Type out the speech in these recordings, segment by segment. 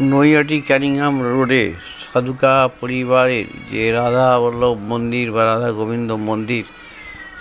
Naihati Cunningham রোডে সাধুকা পরিবারের যে রাধা বল্লভ মন্দির বা রাধা গোবিন্দ মন্দির,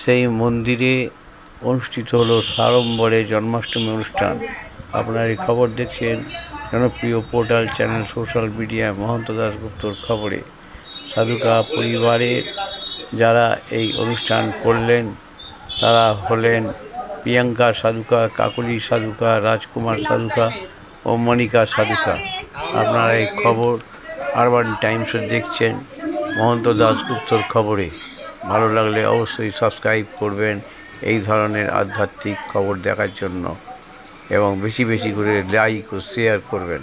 সেই মন্দিরে অনুষ্ঠিত হলো সাড়ম্বরে জন্মাষ্টমী অনুষ্ঠান। আপনার এই খবর দেখছেন জনপ্রিয় পোর্টাল চ্যানেল সোশ্যাল মিডিয়ায় মহন্ত দাসগুপ্তর খবরে। সাধুকা পরিবারের যারা এই অনুষ্ঠান করলেন, তারা হলেন প্রিয়াঙ্কা সাধুকা, কাকলি সাধুকা, রাজকুমার সাধুকা ও মনিকা সাধুকা। আপনারা এই খবর আরবান টাইমসে দেখছেন। মহন্ত দাসগুপ্তর খবরে। ভালো লাগলে অবশ্যই সাবস্ক্রাইব করবেন এই ধরনের আধ্যাত্মিক খবর দেখার জন্য। এবং বেশি বেশি করে লাইক ও শেয়ার করবেন।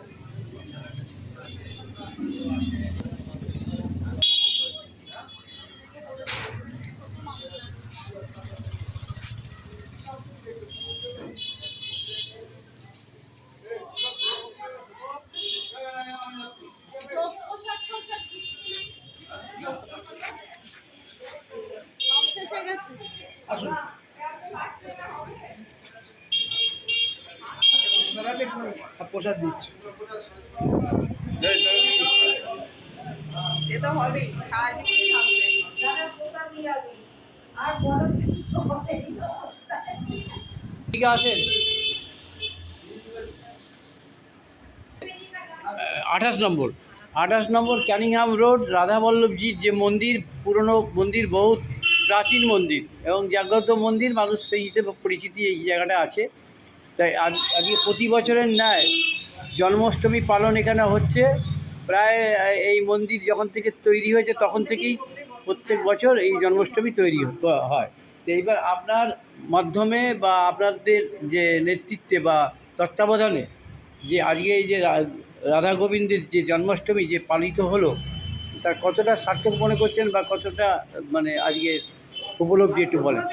প্রসাদ দিচ্ছি। সে তো হবেই সারা জীবন থাকবে? ঠিক আঠাশ নম্বর। আঠাশ নম্বর ক্যানিংহাম রোড রাধাবল্লভজির যে মন্দির পুরনো মন্দির বহুত প্রাচীন মন্দির এবং জাগ্রত মন্দির মানুষ সেই হিসেবে পরিচিতি এই জায়গাটা আছে। তাই আজ, আজকে প্রতি বছরের ন্যায় জন্মাষ্টমী পালন এখানে হচ্ছে। প্রায় এই মন্দির যখন থেকে তৈরি হয়েছে, তখন থেকেই প্রত্যেক বছর এই জন্মাষ্টমী তৈরি হয়। তো এইবার আপনার মাধ্যমে বা আপনাদের যে নেতৃত্বে বা তত্ত্বাবধানে যে আজকে এই যে রাধা গোবিন্দের যে জন্মাষ্টমী যে পালিত হলো তার কতটা সার্থক মনে করছেন বা কতটা মানে আজকে উপলব্ধি একটু বলেন?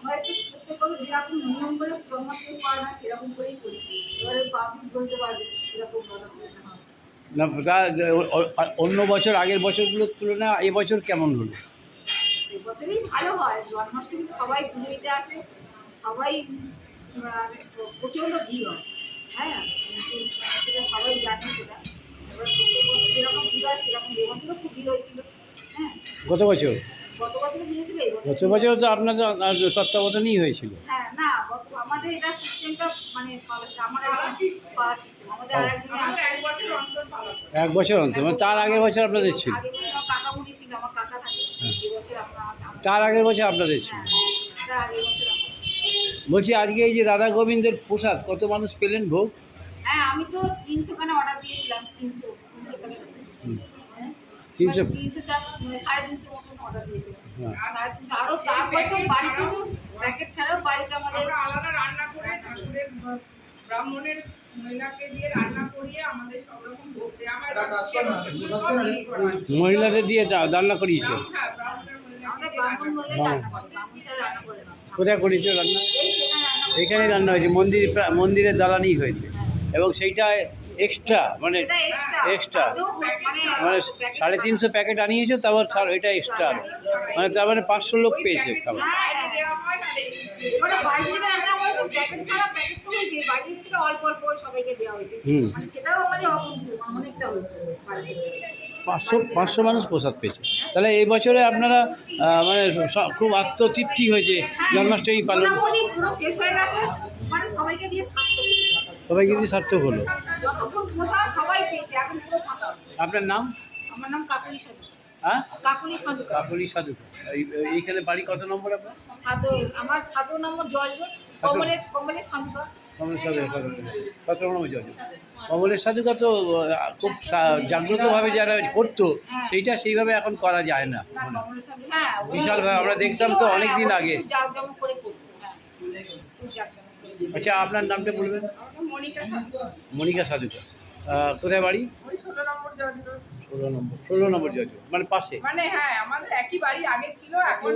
আমরা একটু প্রত্যেক কথা যেরকম নিয়ম করে জন্মাষ্টমী পারে না সেরকম করেই করি। এবারে পাবলিক বলতে পারবে এরকম কথা বলতে হবে না তা অন্য বছর আগের বছরগুলোর তুলনায় এবছর কেমন হলো? এবছরই ভালো হয় জন্মাষ্টমী তো সবাই পুজো দিতে আসে সবাই মানে প্রচণ্ড ভিড় হয় হ্যাঁ? সেটা সবাই জানে সেটা। এবার প্রত্যেক বছর যেরকম ভিড় হয় সেরকম এবছরও খুব ভিড় হয়েছিল হ্যাঁ? গত বছর? গত বছর বছর তো আপনাদের তত্ত্বাবধানেই হয়েছিল। হ্যাঁ না আমাদের এটা সিস্টেমটা মানে এক বছর অন্তর এক বছর অন্তর মানে তার আগের বছর আপনাদের ছিল। আগের বছর আমার কাকা বুড়ি ছিল আমার কাকা থাকে এই বছর আপনার আমার- তার আগের বছর আপনাদের ছিল। হ্যাঁ ছিল। বলছি আজকে এই যে রাধা গোবিন্দের প্রসাদ কত মানুষ পেলেন ভোগ? হ্যাঁ আমি তো তিনশো খানে অর্ডার দিয়েছিলাম তিনশো তিনশো হ্যাঁ? তিনশো মানে তিনশো চার মানে সাড়ে তিনশো মতন অর্ডার দিয়েছিলাম হ্যাঁ। সাড়ে তিনশো আরও তারপরে তো বাড়িতে তো প্যাকেট ছাড়াও বাড়িতে আমাদের আলাদা রান্না করে ঠাকুরের ব্রাহ্মণের মহিলাকে দিয়ে রান্না করিয়ে আমাদের সব রকম ভোগ দেওয়া হয়। সব বিলি করা হয়। মহিলাদের দিয়ে দা- রান্না করিয়েছে? হ্যাঁ না। কোথায় করিয়েছে রান্না? এই সেখানে রান্না এখানেই রান্না হয়েছে। মন্দির মন্দিরের দালানই হয়েছে। এবং সেইটা এক্সট্রা মানে এক্সট্রা মানে মানে সাড়ে তিনশো প্যাকেট আনিয়েছো তারপর ছাড় এটা এক্সট্রা মানে তার মানে পাঁচশো লোক পেয়েছে খাবার। হ্যাঁ। মানে। পাঁচশো পাঁচশো মানুষ প্রসাদ পেয়েছে। তাহলে এই বছরে আপনারা মানে খুব আত্মতৃপ্তি হয়েছে জন্মাষ্টমী পালন। শেষ হয়ে গেছে মানে সবাইকে দিয়ে সবাই কিন্তু সার্থক হলো। আপনার নাম? আমার নাম কাকুলি সাধু। হ্যাঁ? কাকুলি সাধু। কাকলি সাধু। এই- এইখানে বাড়ি কত নম্বর আপনার? সাধু আমার কমলেশ কমলেশ কমলের কত খুব জাগ্রতভাবে যারা করতো সেইটা সেইভাবে এখন করা যায় না। হ্যাঁ বিশালভাবে আমরা দেখতাম তো অনেক দিন আগে। হ্যাঁ। আচ্ছা আপনার নামটা বলবেন? মনিকা সাধু সাধুকা কোথায় বাড়ি? ষোলো নম্বর ষোলো নম্বর জজ মানে পাশে। মানে হ্যাঁ আমাদের একই বাড়ি আগে ছিল এখন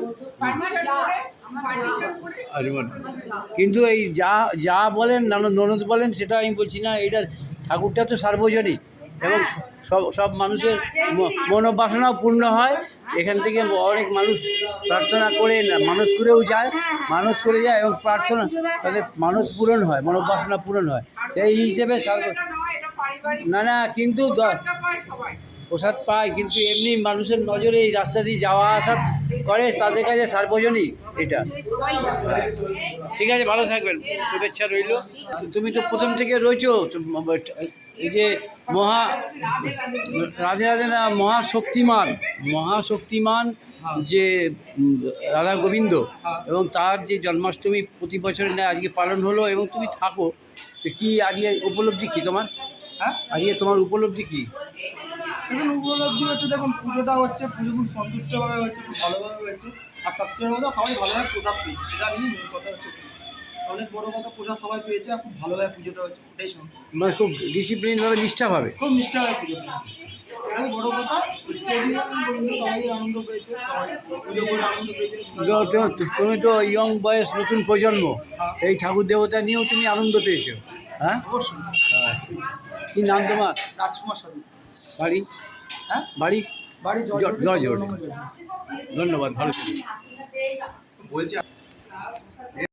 আরে বাহ। আচ্ছা। কিন্তু এই যা যা বলেন ননদ ননদ বলেন সেটা আমি বলছি না এটা ঠাকুরটা তো সার্বজনীন। এবং সব সব মানুষের ম- মনোবাসনাও পূর্ণ হয়। এখান থেকে অনেক মানুষ প্রার্থনা করে না মানুষ করেও যায়, মানুষ করে যায় এবং প্রার্থনা তাদের মানুষ পূরণ হয়, মনোবাসনা পূরণ হয়। এই হিসেবে না না, কিন্তু প্রসাদ পায়, কিন্তু এমনি মানুষের নজরে এই রাস্তা দিয়ে যাওয়া আসা করে, তাদের কাছে সার্বজনীন এটা। ঠিক আছে, ভালো থাকবেন, শুভেচ্ছা রইল। তুমি তো প্রথম থেকে রয়েছো এই যে মহা রাধে রাধে না মহাশক্তিমান মহাশক্তিমান যে রাধা গোবিন্দ এবং তার যে জন্মাষ্টমী প্রতি বছরের ন্যায় আজকে পালন হলো এবং তুমি থাকো তো কি আজকে উপলব্ধি কি তোমার? হ্যাঁ? আজকে তোমার উপলব্ধি কি? এখন উপলব্ধি হচ্ছে দেখুন পুজোটা হচ্ছে পুজো খুব সন্তুষ্টভাবে হচ্ছে খুব ভালোভাবে হয়েছে। আর সবচেয়ে কথা সবাই ভালোভাবে প্রসাদ পেয়েছে সেটা নিয়ে কথা হচ্ছে। অনেক বড় কথা সবাই পেয়েছে আর খুব ভালোভাবে পুজোটা হচ্ছে ওটাই মানে খুব ডিসিপ্লিনভাবে নিষ্ঠাভাবে খুব নিষ্ঠাভাবে পুজো এটাই বড় কথা সবাই আনন্দ পেয়েছে পুজো করে আনন্দ পেয়েছে। তো- তো- তো- তুমি তো ইয়ং বয়স নতুন প্রজন্ম এই ঠাকুর দেবতা নিয়েও তুমি আনন্দ পেয়েছ হ্যাঁ? অবশ্যই। কি নাম তোমার? রাজকুমার বাড়ি? হ্যাঁ? বাড়ি? বাড়ি জয় জয়। ধন্যবাদ ভালো বলছি